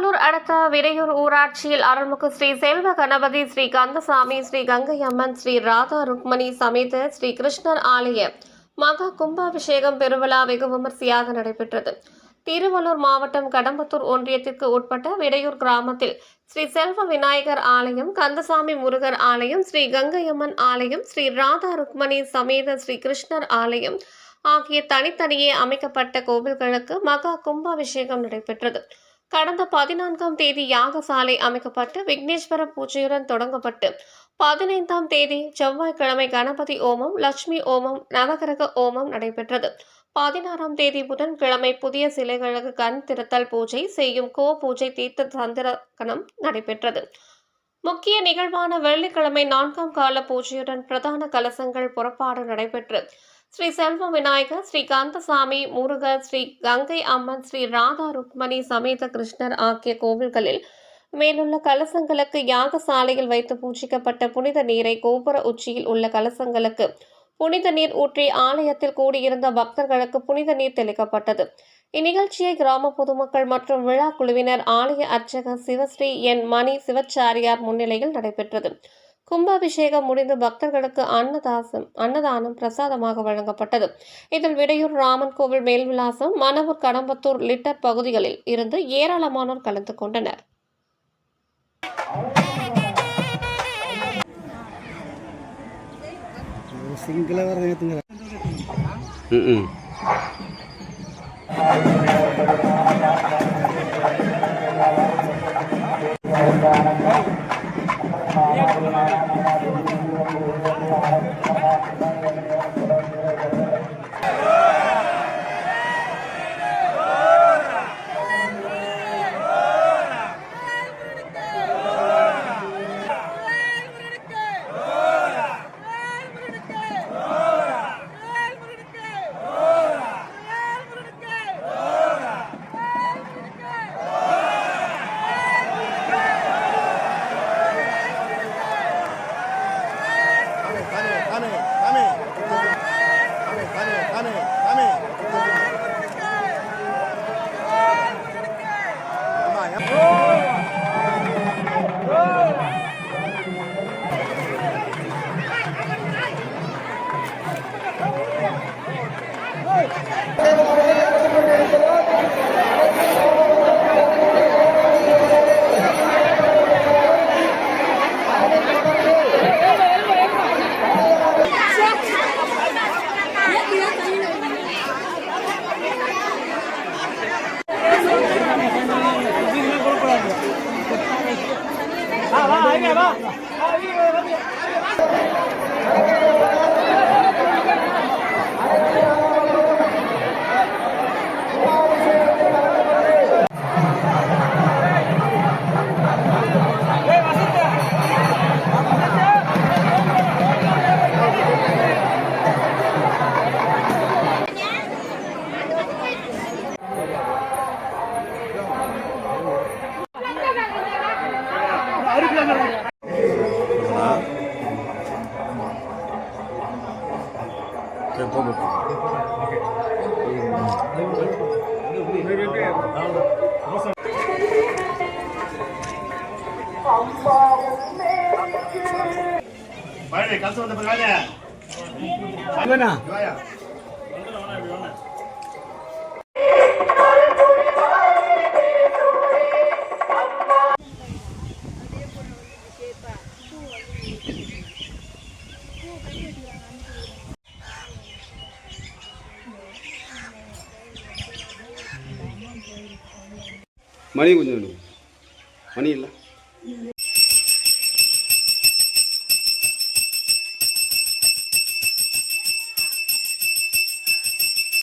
திருவள்ளூர் அடுத்த விரையூர் ஊராட்சியில் அருள்மிகு ஸ்ரீ செல்வ கணபதி ஸ்ரீ கந்தசாமி ஸ்ரீ கங்கை அம்மன் ஸ்ரீ ராதா ருக்மணி சமேத ஸ்ரீ கிருஷ்ணர் ஆலய மகா கும்பாபிஷேகம் பெருவிழா வெகு விமர்சையாக நடைபெற்றது. திருவள்ளூர் மாவட்டம் கடம்பத்தூர் ஒன்றியத்திற்கு உட்பட்ட விடையூர் கிராமத்தில் ஸ்ரீ செல்வ விநாயகர் ஆலயம் கந்தசாமி முருகர் ஆலயம் ஸ்ரீ கங்கையம்மன் ஆலயம் ஸ்ரீ ராதா ருக்மணி சமேத ஸ்ரீ கிருஷ்ணர் ஆலயம் ஆகிய தனித்தனியே அமைக்கப்பட்ட கோவில்களுக்கு மகா கும்பாபிஷேகம் நடைபெற்றது. கடந்த பதினான்காம் தேதி யாகசாலை அமைக்கப்பட்டு விக்னேஸ்வர பூஜையுடன் தொடங்கப்பட்டு பதினைந்தாம் தேதி செவ்வாய்க்கிழமை கணபதி ஓமம் லட்சுமி ஓமம் நவகிரக ஓமம் நடைபெற்றது. பதினாறாம் தேதி புதன்கிழமை புதிய சிலைகளுக்கு கண் திருத்தல் பூஜை செய்யும் கோ பூஜை தீர்த்த சந்திரகணம் நடைபெற்றது. முக்கிய நிகழ்வான வெள்ளிக்கிழமை நான்காம் கால பூஜையுடன் பிரதான கலசங்கள் புறப்பாடு நடைபெற்று ஸ்ரீ செல்வ விநாயகர் ஸ்ரீ கந்தசாமி முருகர் ஸ்ரீ கங்கை அம்மன் ஸ்ரீ ராதா ருக்மணி சமேத கிருஷ்ணர் ஆகிய கோவில்களில் மேலுள்ள கலசங்களுக்கு யாக சாலையில் வைத்து பூஜிக்கப்பட்ட புனித நீரை கோபுர உச்சியில் உள்ள கலசங்களுக்கு புனித நீர் ஊற்றி ஆலயத்தில் கூடியிருந்த பக்தர்களுக்கு புனித நீர் தெளிக்கப்பட்டது. இந்நிகழ்ச்சியை கிராம பொதுமக்கள் மற்றும் விழா குழுவினர் ஆலய அர்ச்சகர் சிவஸ்ரீ என் மணி சிவச்சாரியார் முன்னிலையில் நடைபெற்றது. கும்பாபிஷேகம் முடிந்து பக்தர்களுக்கு அன்னதாசம் அன்னதானம் பிரசாதமாக வழங்கப்பட்டது. இதில் விடையூர் ராமன் கோவில் மேல்விலாசம் மணவூர் கடம்பத்தூர் லிட்டர் பகுதிகளில் இருந்து ஏராளமானோர் கலந்து கொண்டனர். சிங்கிளாக Oh, வர நேற்றுங்க ம் காமே காமே காமே காமே வாடி கலசம் வந்த பிறகு மணி கொஞ்சம் மணி இல்லை.